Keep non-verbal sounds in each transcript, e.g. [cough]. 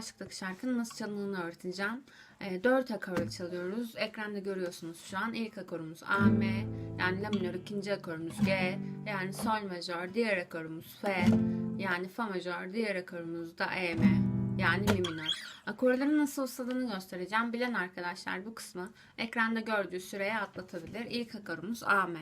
Başlıktaki şarkının nasıl çalındığını öğreteceğim. E, 4 akorla çalıyoruz. Ekranda görüyorsunuz şu an. İlk akorumuz A, M, yani La minör. ikinci akorumuz G, yani Sol majör. Diğer akorumuz F, yani Fa majör. Diğer akorumuz da E, M, yani Mi minör. Akorların nasıl ustaladığını göstereceğim. Bilen arkadaşlar bu kısmı ekranda gördüğü süreye atlatabilir. İlk akorumuz A, M.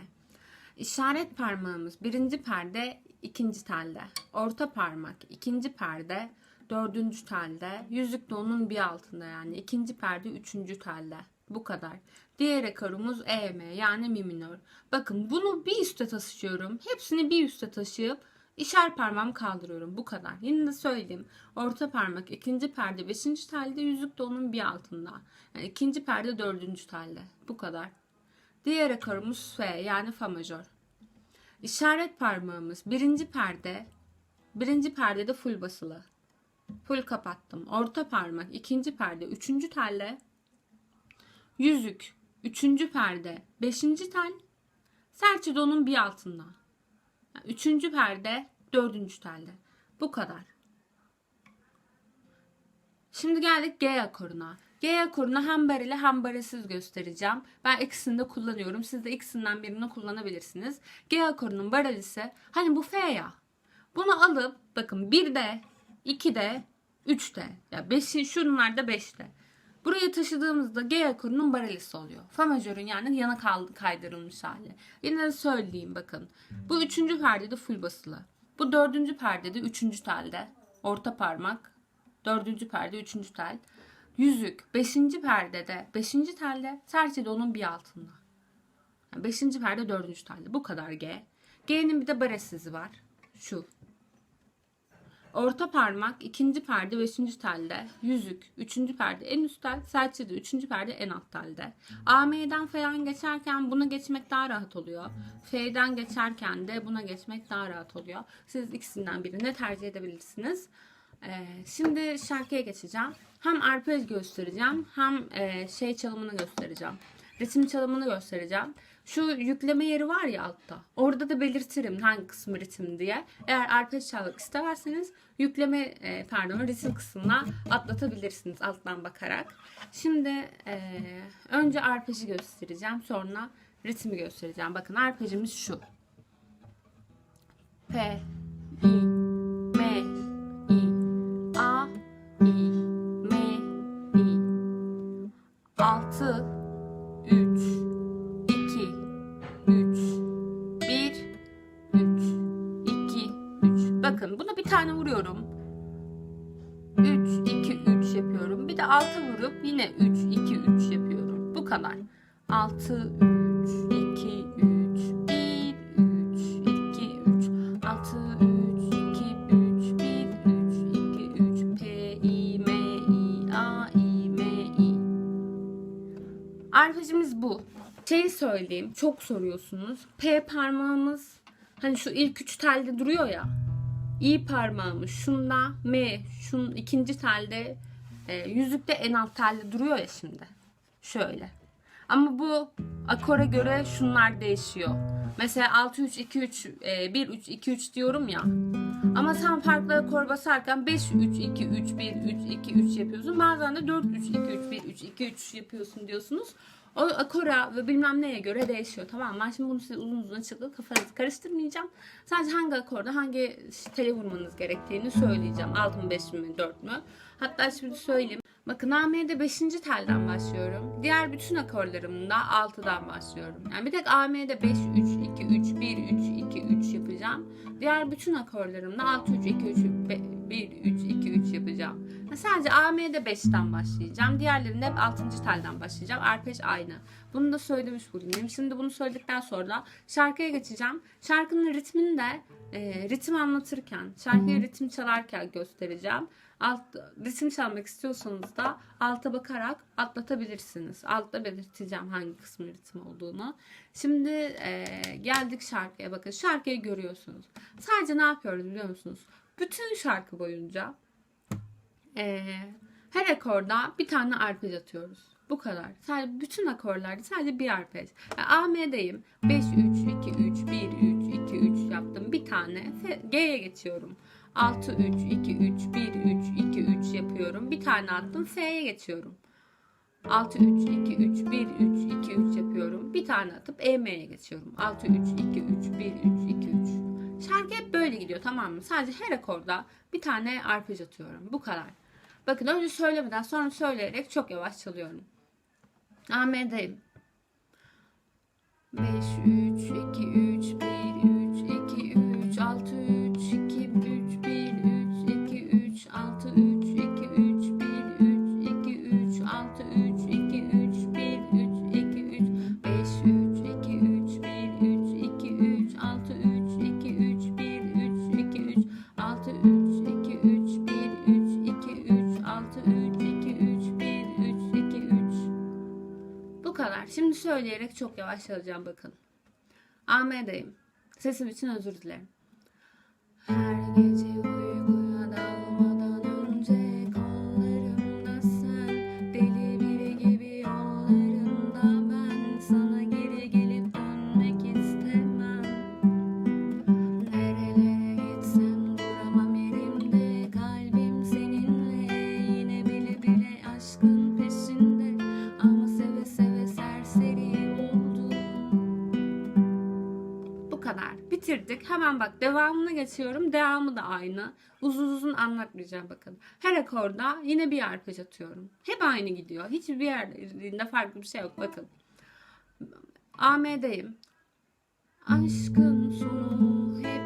İşaret parmağımız birinci perde ikinci telde. Orta parmak ikinci perde dördüncü telde. Yüzük de onun bir altında yani. ikinci perde üçüncü telde. Bu kadar. Diğer akorumuz E, M yani mi minör. Bakın bunu bir üste taşıyorum. Hepsini bir üste taşıyıp işaret parmağımı kaldırıyorum. Bu kadar. Yine de söyleyeyim. Orta parmak ikinci perde beşinci telde. Yüzük de onun bir altında. Yani ikinci perde dördüncü telde. Bu kadar. Diğer akorumuz F yani Fa majör. İşaret parmağımız birinci perde, birinci perdede full basılı. Full kapattım. Orta parmak ikinci perde, üçüncü telle. Yüzük, üçüncü perde, beşinci tel. Serçe de onun bir altında. Üçüncü perde, dördüncü telde. Bu kadar. Şimdi geldik G akoruna. G akorunu hem bareli hem baresiz göstereceğim. Ben ikisini de kullanıyorum. Siz de ikisinden birini kullanabilirsiniz. G akorunun barelisi hani bu F ya. Bunu alıp bakın 1'de, 2'de, 3'te ya 5'i şunlarda 5'te. Buraya taşıdığımızda G akorunun barelisi oluyor. Fa majörün yani yana kaydırılmış hali. Yine de söyleyeyim bakın. Bu üçüncü perdede full basılı. Bu dördüncü perdede üçüncü telde. Orta parmak. Dördüncü perde üçüncü tel. Yüzük beşinci perdede beşinci telde. Serçe de onun bir altında. Yani beşinci perde dördüncü telde. Bu kadar G. G'nin bir de baresizi var. Şu. Orta parmak ikinci perde beşinci telde. Yüzük üçüncü perde en üst tel. Serçe de üçüncü perde en alt telde. AM'den falan geçerken buna geçmek daha rahat oluyor. F'den geçerken de buna geçmek daha rahat oluyor. Siz ikisinden birini tercih edebilirsiniz. Ee, şimdi şarkıya geçeceğim. Hem arpej göstereceğim hem e, şey çalımını göstereceğim. Ritim çalımını göstereceğim. Şu yükleme yeri var ya altta. Orada da belirtirim hangi kısmı ritim diye. Eğer arpej çalmak isterseniz yükleme e, pardon ritim kısmına atlatabilirsiniz alttan bakarak. Şimdi e, önce arpeji göstereceğim. Sonra ritmi göstereceğim. Bakın arpejimiz şu. P, I, 6 vurup yine 3, 2, 3 yapıyorum. Bu kadar. 6, 3, 2, 3, 1, 3, 2, 3. 6, 3, 2, 3, 1, 3, 2, 3. P, I, M, I, A, I, M, I. Arpejimiz bu. Şeyi söyleyeyim. Çok soruyorsunuz. P parmağımız hani şu ilk üç telde duruyor ya. İ parmağımız şunda. M şunun ikinci telde. E, yüzükte en alt telde duruyor ya şimdi. Şöyle. Ama bu akora göre şunlar değişiyor. Mesela 6 3 2 3 e, 1 3 2 3 diyorum ya. Ama sen farklı akor basarken 5 3 2 3 1 3 2 3 yapıyorsun. Bazen de 4 3 2 3 1 3 2 3 yapıyorsun diyorsunuz. O akora ve bilmem neye göre değişiyor. Tamam ben şimdi bunu size uzun uzun açıklayıp kafanızı karıştırmayacağım. Sadece hangi akorda hangi tele vurmanız gerektiğini söyleyeceğim. 6 mı 5 mi 4 mü? Hatta şimdi söyleyeyim. Bakın AM'de 5. telden başlıyorum. Diğer bütün akorlarımda 6'dan başlıyorum. Yani bir tek AM'de 5 3 2 3 1 3 2 3 yapacağım. Diğer bütün akorlarımda 6 3 2 3 1 3 2 3 yapacağım. Ha, Sadece AM'de 5'ten başlayacağım. Diğerlerinde hep 6. telden başlayacağım. Arpej aynı. Bunu da söylemiş bulunayım. Şimdi bunu söyledikten sonra şarkıya geçeceğim. Şarkının ritmini de e, ritim anlatırken, şarkıya ritim çalarken göstereceğim. Alt, ritim çalmak istiyorsanız da alta bakarak atlatabilirsiniz. Altta belirteceğim hangi kısmı ritim olduğunu. Şimdi e, geldik şarkıya. Bakın şarkıyı görüyorsunuz. Sadece ne yapıyoruz biliyor musunuz? Bütün şarkı boyunca e, her akorda bir tane arpej atıyoruz. Bu kadar. Sadece bütün akorlarda sadece bir arpej. Yani AM'deyim. 5 3 2 3 1 3 2 3 yaptım. Bir tane G'ye geçiyorum. 6 3 2 3 1 3 2 3 yapıyorum. Bir tane attım F'ye geçiyorum. 6 3 2 3 1 3 2 3 yapıyorum. Bir tane atıp EM'ye geçiyorum. 6 3 2 3 1 3 2 3. Şarkı hep böyle gidiyor tamam mı? Sadece her akorda bir tane arpej atıyorum. Bu kadar. Bakın önce söylemeden sonra söyleyerek çok yavaş çalıyorum. AM'deyim. 5 3 2 3 1 3 söyleyerek çok yavaş çalacağım bakın. AM'deyim. Sesim için özür dilerim. Her gece uykuya Hemen bak devamına geçiyorum. Devamı da aynı. Uzun uzun anlatmayacağım bakın. Her akorda yine bir arpej atıyorum. Hep aynı gidiyor. Hiçbir yerinde farklı bir şey yok. Bakın. AM'deyim. Aşkın sonu hep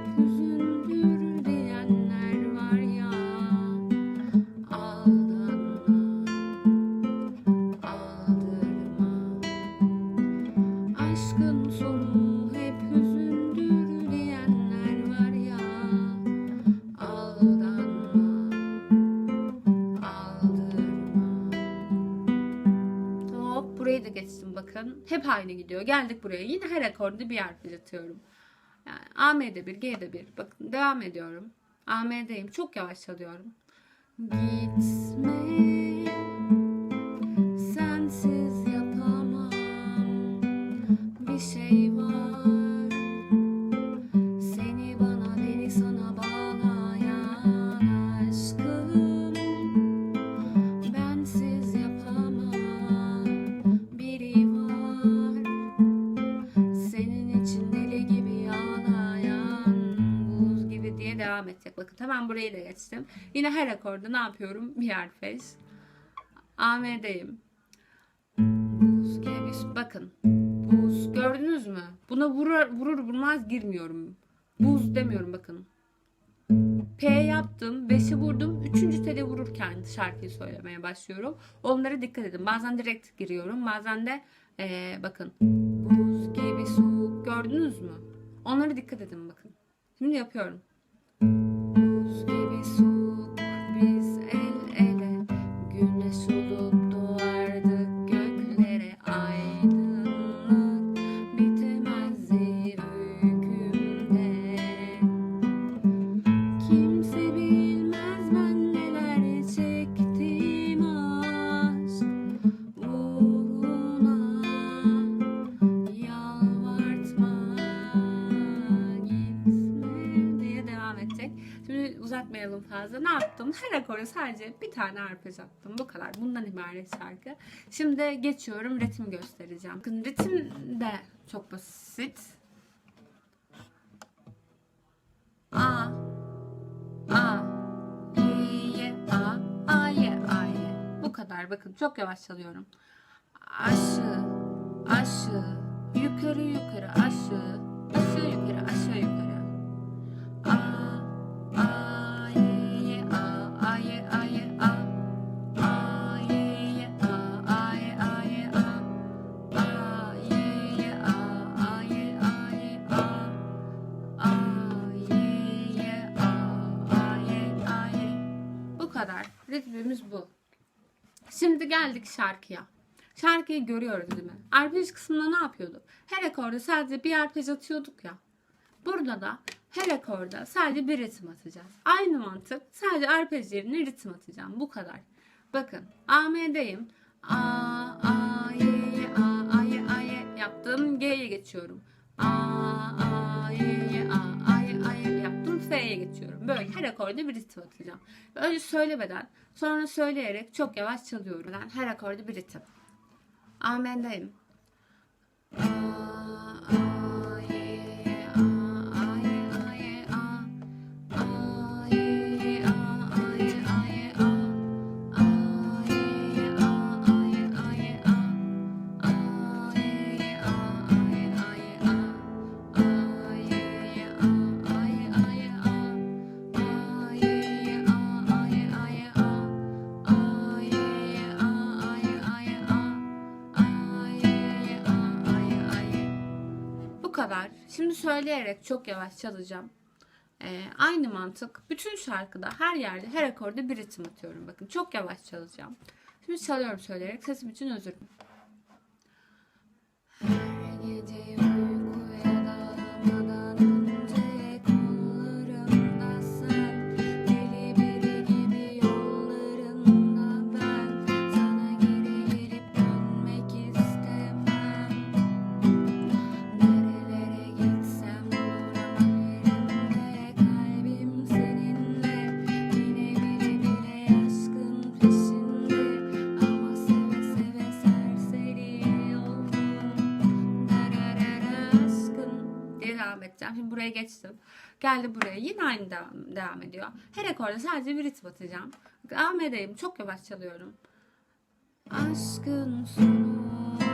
burayı da geçtim bakın. Hep aynı gidiyor. Geldik buraya. Yine her akorda bir arpej atıyorum. Yani AM'de bir, G'de bir. Bakın devam ediyorum. AM'deyim. Çok yavaş çalıyorum. Gitme hemen burayı da geçtim. Yine her akorda ne yapıyorum? Bir arpej. AM'deyim. Buz gibi. Bakın. Buz. Gördünüz mü? Buna vurur, vurur vurmaz girmiyorum. Buz demiyorum bakın. P yaptım, 5'i vurdum, 3. teli vururken şarkıyı söylemeye başlıyorum. Onlara dikkat edin. Bazen direkt giriyorum, bazen de eee, bakın buz gibi soğuk gördünüz mü? Onlara dikkat edin bakın. Şimdi yapıyorum. Her akora sadece bir tane arpej attım. Bu kadar. Bundan ibaret şarkı. Şimdi geçiyorum. Ritim göstereceğim. Bakın ritim de çok basit. A A Ye ye a a ye a ye. Bu kadar bakın çok yavaş çalıyorum. Aşağı aşağı yukarı yukarı aşağı aşağı yukarı aşağı yukarı. A Ritmimiz bu. Şimdi geldik şarkıya. Şarkıyı görüyoruz değil mi? Arpej kısmında ne yapıyorduk? Her akorda sadece bir arpej atıyorduk ya. Burada da her akorda sadece bir ritim atacağız. Aynı mantık. Sadece arpej yerine ritim atacağım. Bu kadar. Bakın AM'deyim. A, A, Y, A, A, Y, A, Y yaptım. G'ye geçiyorum. A, A, Y, A, A, Y, A, Y yaptım. F'ye geçiyorum. Böyle her akorda bir ritim atacağım. Önce söylemeden sonra söyleyerek çok yavaş çalıyorum. Ben her akorda bir ritim. Amen'deyim. A, a, Şimdi söyleyerek çok yavaş çalacağım. Ee, aynı mantık. Bütün şarkıda her yerde her akorda bir ritim atıyorum. Bakın çok yavaş çalacağım. Şimdi çalıyorum söyleyerek. Sesim için özür dilerim. Geçtim. Geldi buraya. Yine aynı devam, devam ediyor. Her akorda sadece bir ritim atacağım. A'deyim. Çok yavaş çalıyorum. Aşkın sonu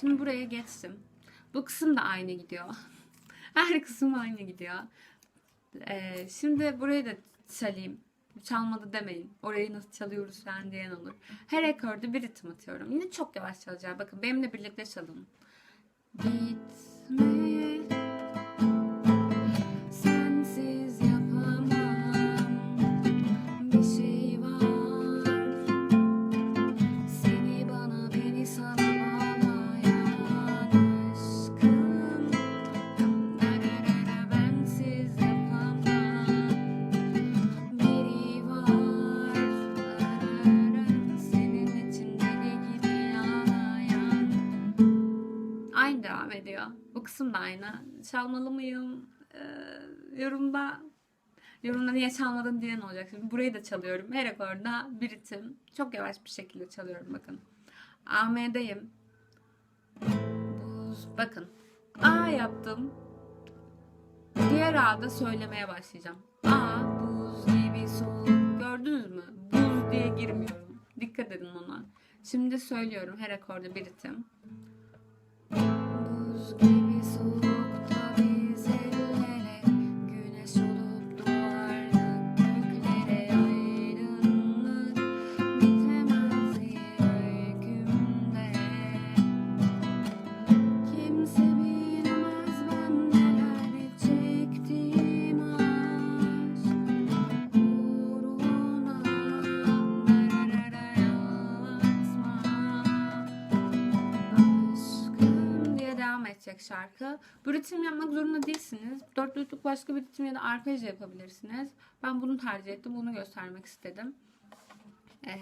Şimdi buraya geçtim. Bu kısım da aynı gidiyor. [laughs] Her kısım aynı gidiyor. Ee, şimdi burayı da çalayım. Çalmadı demeyin. Orayı nasıl çalıyoruz falan diyen olur. Her akorda bir ritim atıyorum. Yine çok yavaş çalacağım. Bakın benimle birlikte çalın. Gitme Aynı. Çalmalı mıyım? Ee, yorumda Yorumda niye çalmadın diyen olacak. Şimdi burayı da çalıyorum. Her akorda bir ritim. Çok yavaş bir şekilde çalıyorum bakın. AM'deyim. Bakın. A yaptım. Diğer A'da söylemeye başlayacağım. A buz gibi soğuk. Gördünüz mü? Buz diye girmiyorum. Dikkat edin ona. Şimdi söylüyorum her akorda bir ritim. Buz gibi şarkı. Bu ritim yapmak zorunda değilsiniz. Dörtlüklük başka bir ritim ya da arpej yapabilirsiniz. Ben bunu tercih ettim. Bunu göstermek istedim. Ee,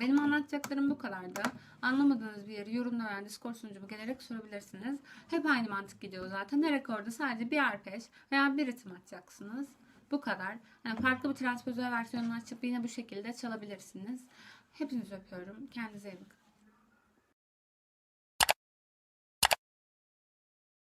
benim anlatacaklarım bu kadardı. Anlamadığınız bir yeri yorumda veya Discord sunucuma gelerek sorabilirsiniz. Hep aynı mantık gidiyor zaten. Her akorda sadece bir arpej veya bir ritim atacaksınız. Bu kadar. Yani farklı bir transpoze versiyonunu açıp yine bu şekilde çalabilirsiniz. Hepinizi öpüyorum. Kendinize iyi bakın.